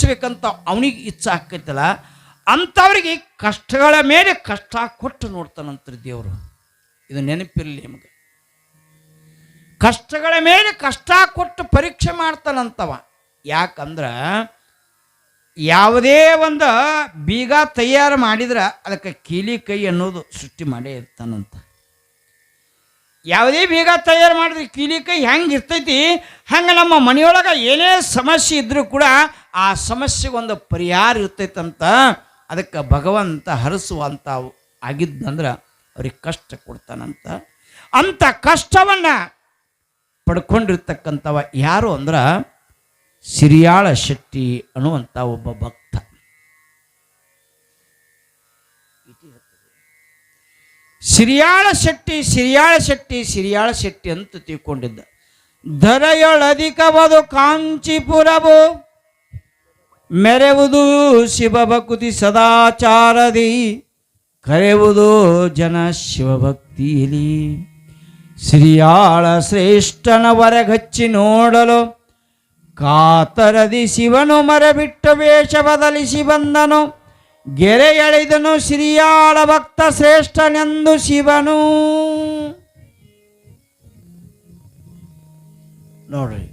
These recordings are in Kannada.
ಅನುಭವಿಸ್ಬೇಕಂತ ಅವನಿಗೆ ಇಚ್ಛೆ ಆಕೈತಲ್ಲ ಅಂಥವ್ರಿಗೆ ಕಷ್ಟಗಳ ಮೇಲೆ ಕಷ್ಟ ಕೊಟ್ಟು ನೋಡ್ತಾನಂತ್ರಿ ದೇವರು. ಇದು ನೆನಪಿರಲಿ ನಿಮಗೆ. ಕಷ್ಟಗಳ ಮೇಲೆ ಕಷ್ಟ ಕೊಟ್ಟು ಪರೀಕ್ಷೆ ಮಾಡ್ತಾನಂತವ. ಯಾಕಂದ್ರೆ ಯಾವುದೇ ಒಂದು ಬೀಗ ತಯಾರು ಮಾಡಿದ್ರೆ ಅದಕ್ಕೆ ಕೀಲಿ ಕೈ ಅನ್ನೋದು ಸೃಷ್ಟಿ ಮಾಡೇ ಇರ್ತಾನಂತ. ಯಾವುದೇ ಬೀಗ ತಯಾರು ಮಾಡಿದ್ರೆ ಕ್ಲಿನಿಕ್ ಹೆಂಗೆ ಇರ್ತೈತಿ, ಹಂಗೆ ನಮ್ಮ ಮನೆಯೊಳಗೆ ಏನೇ ಸಮಸ್ಯೆ ಇದ್ದರೂ ಕೂಡ ಆ ಸಮಸ್ಯೆಗೆ ಒಂದು ಪರಿಹಾರ ಇರ್ತೈತಂತ ಅದಕ್ಕೆ ಭಗವಂತ ಹರಿಸುವಂಥ ಆಗಿದ್ದಂದ್ರೆ ಅವ್ರಿಗೆ ಕಷ್ಟ ಕೊಡ್ತಾನಂತ. ಅಂಥ ಕಷ್ಟವನ್ನು ಪಡ್ಕೊಂಡಿರ್ತಕ್ಕಂಥವ ಯಾರು ಅಂದ್ರೆ ಸಿರಿಯಾಳ ಶೆಟ್ಟಿ ಅನ್ನುವಂಥ ಒಬ್ಬ ಭಕ್ತ. ಸಿರಿಯಾಳ ಶೆಟ್ಟಿ ಸಿರಿಯಾಳ ಶೆಟ್ಟಿ ಸಿರಿಯಾಳ ಶೆಟ್ಟಿ ಅಂತ ತಿಳ್ಕೊಂಡಿದ್ದ. ಧರೆಯೊಳಧಿಕವದು ಕಾಂಚಿಪುರವು, ಮೆರೆವುದು ಶಿವಭಕ್ತಿ ಸದಾಚಾರದಿ ಕರೆಯುವುದು ಜನ ಶಿವಭಕ್ತಿಯಲ್ಲಿ ಸಿರಿಯಾಳ ಶ್ರೇಷ್ಠನ ಹೊರಗಚ್ಚಿ ನೋಡಲು, ಕಾತರದಿ ಶಿವನು ಮರೆಬಿಟ್ಟು ವೇಷ ಬದಲಿಸಿ ಬಂದನು. ಗೆರೆ ಎಳೆದನು ಶ್ರೀಯಾಳ ಭಕ್ತ ಶ್ರೇಷ್ಠನೆಂದು ಶಿವನು. ನೋಡ್ರಿ,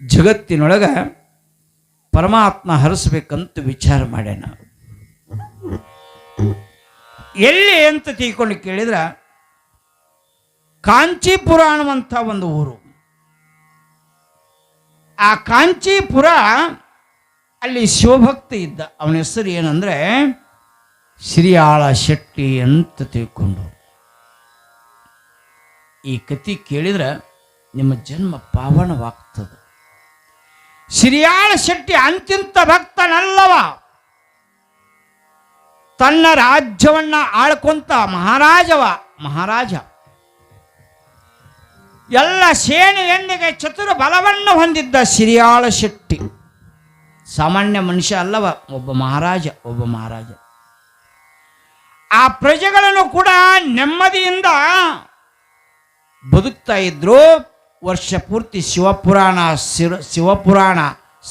ಜಗತ್ತಿನೊಳಗ ಪರಮಾತ್ಮ ಹರಿಸ್ಬೇಕಂತ ವಿಚಾರ ಮಾಡ್ಯಾನ. ಎಲ್ಲಿ ಅಂತ ತಿಳ್ಕೊಂಡು ಕೇಳಿದ್ರ, ಕಾಂಚೀಪುರ ಅನ್ನುವಂಥ ಒಂದು ಊರು. ಆ ಕಾಂಚೀಪುರ ಅಲ್ಲಿ ಶಿವಭಕ್ತಿ ಇದ್ದ. ಅವನ ಹೆಸರು ಏನಂದ್ರೆ ಶ್ರೀಯಾಳ ಶೆಟ್ಟಿ ಅಂತ ತಿಳ್ಕೊಂಡು. ಈ ಕತಿ ಕೇಳಿದ್ರೆ ನಿಮ್ಮ ಜನ್ಮ ಪಾವನವಾಗ್ತದೆ. ಶ್ರೀಯಾಳ ಶೆಟ್ಟಿ ಅಂತಿಂತ ಭಕ್ತನಲ್ಲವ. ತನ್ನ ರಾಜ್ಯವನ್ನ ಆಳ್ಕೊಂತ ಮಹಾರಾಜವ, ಮಹಾರಾಜ. ಎಲ್ಲ ಸೇನೆಯೊಂದಿಗೆ ಚತುರ ಬಲವನ್ನು ಹೊಂದಿದ್ದ ಸಿರಿಯಾಳ ಶೆಟ್ಟಿ. ಸಾಮಾನ್ಯ ಮನುಷ್ಯ ಅಲ್ಲವ, ಒಬ್ಬ ಮಹಾರಾಜ ಒಬ್ಬ ಮಹಾರಾಜ. ಆ ಪ್ರಜೆಗಳನ್ನು ಕೂಡ ನೆಮ್ಮದಿಯಿಂದ ಬದುಕ್ತಾ ಇದ್ರು. ವರ್ಷ ಪೂರ್ತಿ ಶಿವಪುರಾಣ ಶಿವ ಶಿವಪುರಾಣ,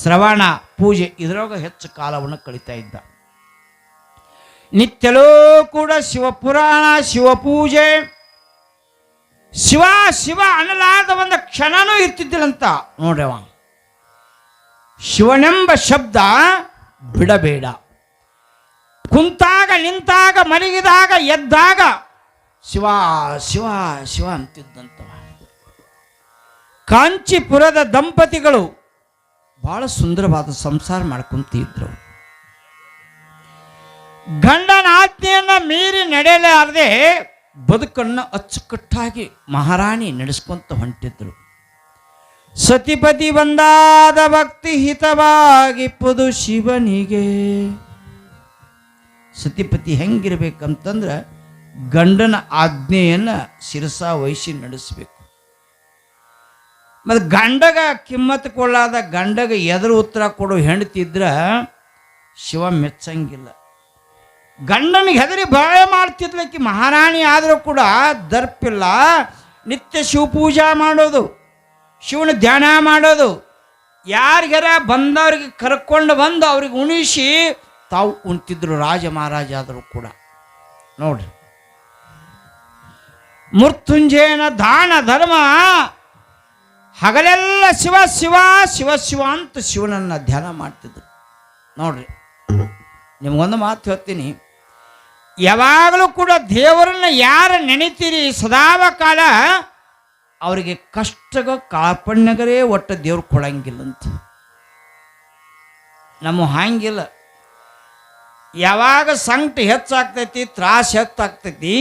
ಶ್ರವಣ, ಪೂಜೆ ಇದರೊಳಗೆ ಹೆಚ್ಚು ಕಾಲವನ್ನು ಕಳೀತಾ ಇದ್ದ. ನಿತ್ಯಲೂ ಕೂಡ ಶಿವಪುರಾಣ, ಶಿವಪೂಜೆ, ಶಿವ ಶಿವ ಅನ್ನಲಾರದ ಒಂದು ಕ್ಷಣನೂ ಇರ್ತಿದ್ದಿಲ್ಲಂತ ನೋಡ್ರವ. ಶಿವನೆಂಬ ಶಬ್ದ ಬಿಡಬೇಡ. ಕುಂತಾಗ ನಿಂತಾಗ ಮಲಗಿದಾಗ ಎದ್ದಾಗ ಶಿವ ಶಿವ ಶಿವ ಅಂತಿದ್ದಂತವ. ಕಾಂಚಿಪುರದ ದಂಪತಿಗಳು ಬಹಳ ಸುಂದರವಾದ ಸಂಸಾರ ಮಾಡ್ಕೊಂತಿದ್ರು. ಗಂಡನ ಆಜ್ಞೆಯನ್ನು ಮೀರಿ ನಡೆಯಲಾರದೆ ಬದುಕನ್ನು ಅಚ್ಚುಕಟ್ಟಾಗಿ ಮಹಾರಾಣಿ ನಡೆಸ್ಕೊಂತ ಹೊಂಟಿದ್ರು. ಸತಿಪತಿ ಬಂದಾದ ಭಕ್ತಿ ಹಿತವಾಗಿಪ್ಪುದು ಶಿವನಿಗೆ. ಸತಿಪತಿ ಹೆಂಗಿರ್ಬೇಕಂತಂದ್ರೆ ಗಂಡನ ಆಜ್ಞೆಯನ್ನು ಶಿರಸಾ ವಹಿಸಿ ನಡೆಸಬೇಕು. ಮತ್ತು ಗಂಡಗ ಕಿಮ್ಮತ್ತು ಕೊಳ್ಳಾದ ಗಂಡಗ ಎದುರು ಉತ್ತರ ಕೊಡೋ ಹೆಣ್ತಿದ್ರೆ ಶಿವ ಮೆಚ್ಚಂಗಿಲ್ಲ. ಗಂಡನಿಗೆ ಹೆದರಿ ಭಯ ಮಾಡ್ತಿದ್ಲಕ್ಕಿ ಮಹಾರಾಣಿ ಆದರೂ ಕೂಡ ದರ್ಪಿಲ್ಲ ನಿತ್ಯ ಶಿವಪೂಜಾ ಮಾಡೋದು. ಶಿವನ ಧ್ಯಾನ ಮಾಡೋದು. ಯಾರಿಗಾರ ಬಂದವ್ರಿಗೆ ಕರ್ಕೊಂಡು ಬಂದು ಅವ್ರಿಗೆ ಉಣಿಸಿ ತಾವು ಉಣ್ತಿದ್ರು ರಾಜ ಮಹಾರಾಜ ಆದರೂ ಕೂಡ. ನೋಡ್ರಿ. ಮೃತ್ಯುಂಜಯನ ದಾನ ಧರ್ಮ ಹಗಲೆಲ್ಲ ಶಿವ ಶಿವ ಶಿವ ಶಿವ ಅಂತ ಶಿವನನ್ನು ಧ್ಯಾನ ಮಾಡ್ತಿದ್ರು. ನೋಡ್ರಿ. ನಿಮಗೊಂದು ಮಾತು ಹೇಳ್ತೀನಿ. ಯಾವಾಗಲೂ ಕೂಡ ದೇವರನ್ನು ಯಾರು ನೆನಿತೀರಿ? ಸದಾವ ಕಾಲ ಅವರಿಗೆ ಕಷ್ಟಗ ಕಾಪಣ್ಯಗರೇ ಒಟ್ಟ ದೇವ್ರು ಕೊಡಂಗಿಲ್ಲಂತ. ನಮ್ಮ ಹಾಂಗಿಲ್ಲ. ಯಾವಾಗ ಸಂಕಟ ಹೆಚ್ಚಾಗ್ತೈತಿ, ತ್ರಾಸ ಹೆಚ್ಚಾಗ್ತೈತಿ,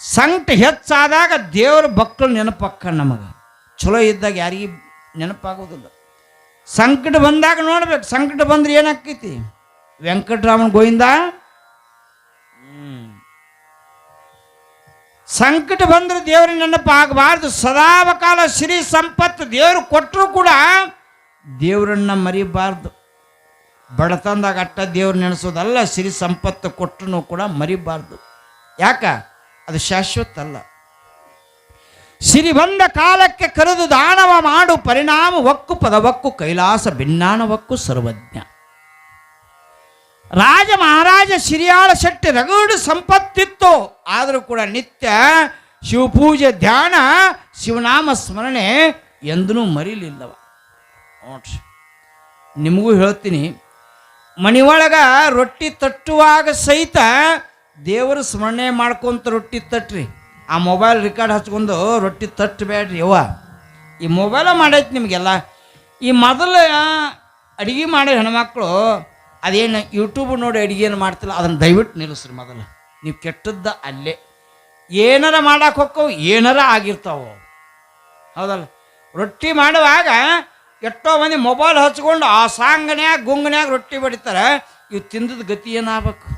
ಸಂಕಟ ಹೆಚ್ಚಾದಾಗ ದೇವ್ರ ಭಕ್ತರು ನೆನಪಕ್ಕ ನಮಗೆ. ಚಲೋ ಇದ್ದಾಗ ಯಾರಿಗೆ ನೆನಪಾಗೋದಿಲ್ಲ. ಸಂಕಟ ಬಂದಾಗ ನೋಡ್ಬೇಕು, ಸಂಕಟ ಬಂದ್ರೆ ಏನಾಗ್ತೈತಿ? ವೆಂಕಟರಾಮನ್ ಗೋವಿಂದ ಸಂಕಟ ಬಂದ್ರೆ ದೇವ್ರ ನೆನಪಾಗಬಾರ್ದು ಸದಾವಕಾಲ ಶ್ರೀ ಸಂಪತ್ತು ದೇವರು ಕೊಟ್ಟರು ಕೂಡ ದೇವರನ್ನ ಮರಿಬಾರ್ದು. ಬಡತನದಾಗ ಅಟ್ಟ ದೇವ್ರು ನೆನೆಸೋದಲ್ಲ, ಸಿರಿ ಸಂಪತ್ತು ಕೊಟ್ಟರು ಕೂಡ ಮರಿಬಾರ್ದು. ಯಾಕ? ಅದು ಶಾಶ್ವತ ಅಲ್ಲ ಸಿರಿ ಬಂದ ಕಾಲಕ್ಕೆ ಕರೆದು ದಾನವ ಮಾಡು, ಪರಿಣಾಮ ಒಕ್ಕು ಪದವಕ್ಕು, ಕೈಲಾಸ ಭಿನ್ನಾನವಕ್ಕು ಸರ್ವಜ್ಞ. ರಾಜ ಮಹಾರಾಜ ಶಿರಿಯಾಳ ಶೆಟ್ಟಿ ರಗಡು ಸಂಪತ್ತಿತ್ತು. ಆದರೂ ಕೂಡ ನಿತ್ಯ ಶಿವಪೂಜೆ, ಧ್ಯಾನ, ಶಿವನಾಮ ಸ್ಮರಣೆ ಎಂದೂ ಮರಿಲಿಲ್ಲವ. ನೋಡ್ರಿ, ನಿಮಗೂ ಹೇಳ್ತೀನಿ ಮನೆಯೊಳಗ ರೊಟ್ಟಿ ತಟ್ಟುವಾಗ ಸಹಿತ ದೇವರ ಸ್ಮರಣೆ ಮಾಡ್ಕೊಂತ ರೊಟ್ಟಿ ತಟ್ಟ್ರಿ ಆ ಮೊಬೈಲ್ ರೆಕಾರ್ಡ್ ಹಚ್ಕೊಂಡು ರೊಟ್ಟಿ ತಟ್ಟಬೇಡ್ರಿ ಯವ್ವ. ಈ ಮೊಬೈಲ ಮಾಡೈತೆ ನಿಮಗೆಲ್ಲ. ಈ ಮೊದಲು ಅಡುಗೆ ಮಾಡೋ ಹೆಣ್ಮಕ್ಳು ಅದೇನು ಯೂಟ್ಯೂಬ್ ನೋಡಿ ಅಡುಗೆಯನ್ನು ಮಾಡ್ತಿಲ್ಲ, ಅದನ್ನು ದಯವಿಟ್ಟು ನಿಲ್ಲಿಸ್ರಿ ಮೊದಲು. ನೀವು ಕೆಟ್ಟದ್ದ ಅಲ್ಲೇ. ಏನಾರ ಮಾಡಕ್ಕೆ ಹೋಕ್ಕವು ಏನಾರ ಆಗಿರ್ತಾವು. ಹೌದಲ್ಲ? ರೊಟ್ಟಿ ಮಾಡುವಾಗ ಎಷ್ಟೋ ಮಂದಿ ಮೊಬೈಲ್ ಹಚ್ಕೊಂಡು ಆ ಸಾಂಗನ್ಯಾಗ, ಗುಂಗನ್ಯಾಗ ರೊಟ್ಟಿ ಬಡಿತಾರೆ. ಇವು ತಿಂದದ ಗತಿ ಏನಾಗಬೇಕು?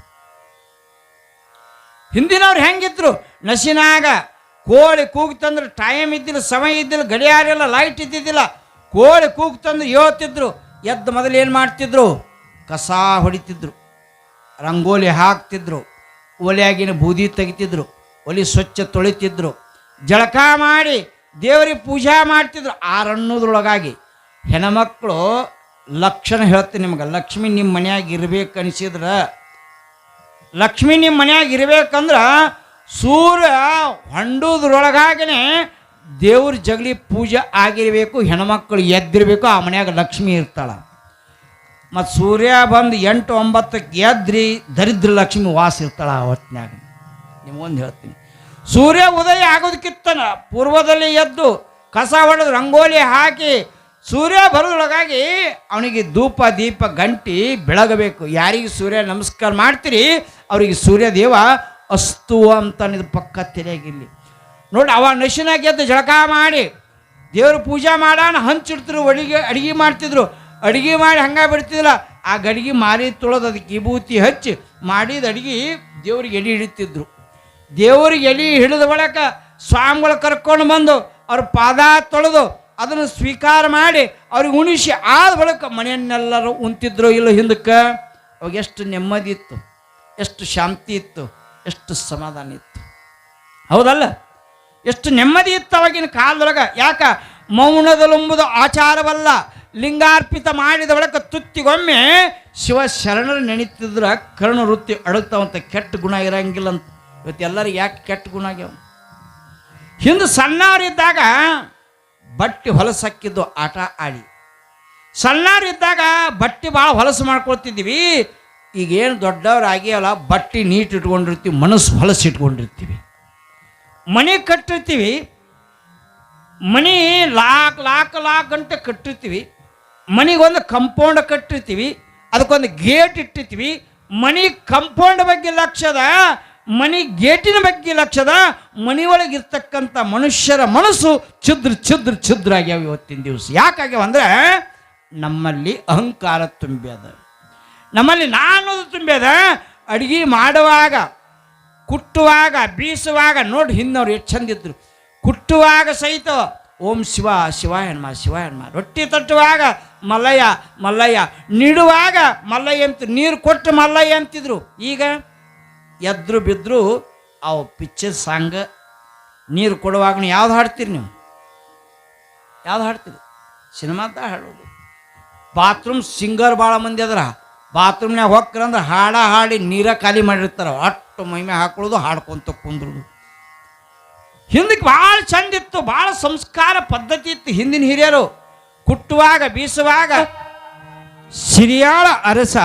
ಹಿಂದಿನವ್ರು ಹೆಂಗಿದ್ರು? ನಸಿನಾಗ ಕೋಳಿ ಕೂಗ್ತಂದ್ರೆ ಟೈಮ್ ಇದ್ದಿಲ್ಲ, ಸಮಯ ಇದ್ದಿಲ್ಲ, ಗಡಿಯಾರ ಇಲ್ಲ ಲೈಟ್ ಇದ್ದಿದ್ದಿಲ್ಲ. ಕೋಳಿ ಕೂಗ್ತಂದ್ರೆ ಯೋತಿದ್ರು ಎದ್ದು ಮೊದಲು ಏನು ಮಾಡ್ತಿದ್ರು? ಕಸ ಹೊಡಿತಿದ್ರು, ರಂಗೋಲಿ ಹಾಕ್ತಿದ್ರು, ಒಲೆಯಾಗಿನ ಬೂದಿ ತೆಗಿತಿದ್ರು, ಒಲಿ ಸ್ವಚ್ಛ ತೊಳಿತಿದ್ರು, ಜಳಕ ಮಾಡಿ ದೇವರಿಗೆ ಪೂಜಾ ಮಾಡ್ತಿದ್ರು. ಆರನ್ನೋದ್ರೊಳಗಾಗಿ ಹೆಣ್ಮಕ್ಳು, ಲಕ್ಷಣ ಹೇಳ್ತೀನಿ ನಿಮ್ಗೆ, ಲಕ್ಷ್ಮಿ ನಿಮ್ಮ ಮನೆಯಾಗ ಇರ್ಬೇಕು ಅನಿಸಿದ್ರೆ, ಲಕ್ಷ್ಮಿ ನಿಮ್ಮ ಮನೆಯಾಗ ಇರ್ಬೇಕಂದ್ರೆ ಸೂರ್ಯ ಹೊಂಡೋದ್ರೊಳಗಾಗನೆ ದೇವ್ರ ಜಗಲಿ ಪೂಜೆ ಆಗಿರಬೇಕು, ಹೆಣ್ಮಕ್ಳು ಎದ್ದಿರಬೇಕು, ಆ ಮನೆಯಾಗ ಲಕ್ಷ್ಮಿ ಇರ್ತಾಳ. ಮತ್ತು ಸೂರ್ಯ ಬಂದು ಎಂಟು ಒಂಬತ್ತಕ್ಕೆ ಎದ್ರಿ ದರಿದ್ರ ಲಕ್ಷ್ಮಿ ವಾಸ ಇರ್ತಾಳ ಆ ಹೊತ್ತಿನಾಗ ನಿಮಗೊಂದು ಹೇಳ್ತೀನಿ. ಸೂರ್ಯ ಉದಯ ಆಗೋದಕ್ಕಿತ್ತನ ಪೂರ್ವದಲ್ಲಿ ಎದ್ದು ಕಸ ಹೊಡೆದು ರಂಗೋಲಿ ಹಾಕಿ ಸೂರ್ಯ ಬರೋದ್ರೊಳಗಾಗಿ ಅವನಿಗೆ ಧೂಪ, ದೀಪ, ಗಂಟಿ ಬೆಳಗಬೇಕು. ಯಾರಿಗೆ ಸೂರ್ಯ ನಮಸ್ಕಾರ ಮಾಡ್ತೀರಿ, ಅವರಿಗೆ ಸೂರ್ಯ ದೇವ ಅಸ್ತು ಅಂತ ಅನ್ನೋದು ಪಕ್ಕ ತೆರೆಯಾಗಿಲ್ಲಿ ನೋಡಿ, ಅವ ನಶಿನಾಗ ಎದ್ದು ಜಳಕ ಮಾಡಿ ದೇವ್ರ ಪೂಜೆ ಮಾಡೋಣ ಹಂಚಿಡ್ತಿರು ಅಡಿಗೆ ಅಡುಗೆ ಮಾಡ್ತಿದ್ರು. ಅಡಿಗೆ ಮಾಡಿ ಹಂಗ ಬಿಡ್ತಿದ್ದಿಲ್ಲ. ಆ ಗಡಿಗೆ ಮಾರಿ ತೊಳೆದು ಅದಕ್ಕೆ ವಿಭೂತಿ ಹಚ್ಚಿ ಮಾಡಿದ ಅಡಿಗೆ ದೇವ್ರಿಗೆ ಎಲೆ ಹಿಡಿತಿದ್ರು. ದೇವ್ರಿಗೆ ಎಲೆ ಹಿಡಿದ ಬಳಿಕ ಸ್ವಾಮಿಗಳು ಕರ್ಕೊಂಡು ಬಂದು ಅವ್ರ ಪಾದ ತೊಳೆದು ಅದನ್ನು ಸ್ವೀಕಾರ ಮಾಡಿ ಅವ್ರಿಗೆ ಉಣಿಸಿ ಆದ ಬಳಿಕ ಮನೆಯನ್ನೆಲ್ಲರೂ ಉಂತಿದ್ರು ಇಲ್ಲ ಹಿಂದಕ್ಕೆ, ಅವಾಗ ಎಷ್ಟು ನೆಮ್ಮದಿ ಇತ್ತು, ಎಷ್ಟು ಶಾಂತಿ ಇತ್ತು, ಎಷ್ಟು ಸಮಾಧಾನ ಇತ್ತು. ಹೌದಲ್ಲ? ಎಷ್ಟು ನೆಮ್ಮದಿ ಇತ್ತು ಅವಾಗಿನ ಕಾಲದೊಳಗೆ. ಯಾಕ? ಮೌನದಲುಂಬುದು ಆಚಾರವಲ್ಲ. ಲಿಂಗಾರ್ಪಿತ ಮಾಡಿದ ಬಳಿಕ ತುತ್ತಿಗೊಮ್ಮೆ ಶಿವ ಶರಣರು ನೆನೀತಿದ್ರೆ ಕರ್ಣ ವೃತ್ತಿ ಅಡಗ್ತಾವಂತ ಕೆಟ್ಟ ಗುಣ ಇರಂಗಿಲ್ಲ ಅಂತ. ಇವತ್ತು ಎಲ್ಲರಿಗೆ ಯಾಕೆ ಕೆಟ್ಟ ಗುಣ ಆಗ್ಯಾವ? ಹಿಂದೆ ಸಣ್ಣವರಿದ್ದಾಗ ಬಟ್ಟೆ ಹೊಲಸಕ್ಕಿದ್ದು ಆಟ ಆಡಿ. ಸಣ್ಣವರಿದ್ದಾಗ ಬಟ್ಟೆ ಭಾಳ ಹೊಲಸು ಮಾಡ್ಕೊಳ್ತಿದ್ದೀವಿ ಈಗೇನು ದೊಡ್ಡವ್ರು ಆಗ್ಯಾವಲ್ಲ ಬಟ್ಟೆ ನೀಟ್ ಇಟ್ಕೊಂಡಿರ್ತೀವಿ, ಮನಸ್ಸು ಹೊಲಸು ಇಟ್ಕೊಂಡಿರ್ತೀವಿ. ಮನೆ ಕಟ್ಟಿರ್ತೀವಿ. ಮನೆ ಲಾಕ್ ಲಾಕ್ ಲಾಕ್ ಗಂಟೆ ಕಟ್ಟಿರ್ತೀವಿ. ಮನೆಗೊಂದು ಕಂಪೌಂಡ್ ಕಟ್ಟಿರ್ತೀವಿ, ಅದಕ್ಕೊಂದು ಗೇಟ್ ಇಟ್ಟಿರ್ತೀವಿ, ಮನೆ ಕಂಪೌಂಡ್ ಬಗ್ಗೆ ಲಕ್ಷದ ಮನೆ ಗೇಟಿನ ಬಗ್ಗೆ ಲಕ್ಷದ ಮನೆಯೊಳಗೆ ಇರ್ತಕ್ಕಂಥ ಮನುಷ್ಯರ ಮನಸ್ಸು ಛುದ್ರ ಛುದ್ರ ಛುದ್ರ ಆಗ್ಯಾವ ಇವತ್ತಿನ ದಿವಸ. ಯಾಕಾಗ್ಯಾವ ಅಂದರೆ, ನಮ್ಮಲ್ಲಿ ಅಹಂಕಾರ ತುಂಬ್ಯದ ನಮ್ಮಲ್ಲಿ ನಾನು ತುಂಬ್ಯದ ಅಡುಗೆ ಮಾಡುವಾಗ, ಕುಟ್ಟುವಾಗ, ಬೀಸುವಾಗ, ನೋಡಿ ಹಿಂದವ್ರು ಎಷ್ಟು ಚಂದಿದ್ರು ಕುಟ್ಟುವಾಗ ಸಹಿತ ಓಂ ಶಿವ ಶಿವ ಹೆಣ್ಮ ಶಿವ ರೊಟ್ಟಿ ತಟ್ಟುವಾಗ ಮಲ್ಲಯ್ಯ ಮಲ್ಲಯ್ಯ. ನೀಡುವಾಗ ಮಲ್ಲಯ್ಯ ಅಂತ ನೀರು ಕೊಟ್ಟು ಮಲ್ಲಯ್ಯ ಅಂತಿದ್ರು. ಈಗ ಎದ್ರು ಬಿದ್ದರು ಅವು ಪಿಕ್ಚರ್ ಸಾಂಗ್. ನೀರು ಕೊಡುವಾಗ ಯಾವ್ದು ಹಾಡ್ತೀರಿ ನೀವು? ಯಾವ್ದು ಹಾಡ್ತೀರಿ? ಸಿನಿಮಾದ ಹಾಡೋದು. ಬಾತ್ರೂಮ್ ಸಿಂಗರ್ ಭಾಳ ಮಂದಿ ಅದ್ರ. ಬಾತ್ರೂಮ್ನಾಗ ಹೋಗ್ರಂದ್ರೆ ಹಾಡ ಹಾಡಿ ನೀರ ಖಾಲಿ ಮಾಡಿರ್ತಾರೆ. ಅಷ್ಟು ಮೈಮೆ ಹಾಕೊಳ್ಳೋದು ಹಾಡ್ಕೊಂತ ಕುಂದ್ರದು. ಹಿಂದಕ್ಕೆ ಭಾಳ ಚಂದ ಇತ್ತು, ಭಾಳ ಸಂಸ್ಕಾರ ಪದ್ಧತಿ ಇತ್ತು ಹಿಂದಿನ ಹಿರಿಯರು. ಕುಟ್ಟುವಾಗ, ಬೀಸುವಾಗ ಸಿರಿಯಾಳ ಅರಸ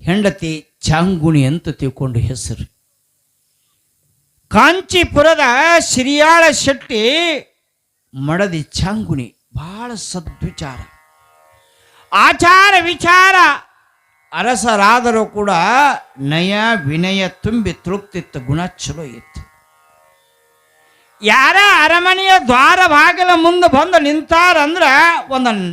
ಹೆಂಡತಿ ಚಾಂಗುಣಿ ಅಂತ ತಿಳ್ಕೊಂಡು ಹೆಸರು. ಕಾಂಚೀಪುರದ ಸಿರಿಯಾಳ ಶೆಟ್ಟಿ ಮಡದಿ ಚಾಂಗುಣಿ ಬಹಳ ಸದ್ವಿಚಾರ. ಆಚಾರ ವಿಚಾರ ಅರಸರಾದರೂ ಕೂಡ ನಯ ವಿನಯ ತುಂಬಿ ತೃಪ್ತಿತ್ತು ಗುಣ ಚಲೋ ಇತ್ತು. ಯಾರ ಅರಮನೆಯ ದ್ವಾರ ಬಾಗಿಲ ಮುಂದೆ ಬಂದು ನಿಂತಾರಂದ್ರೆ ಒಂದು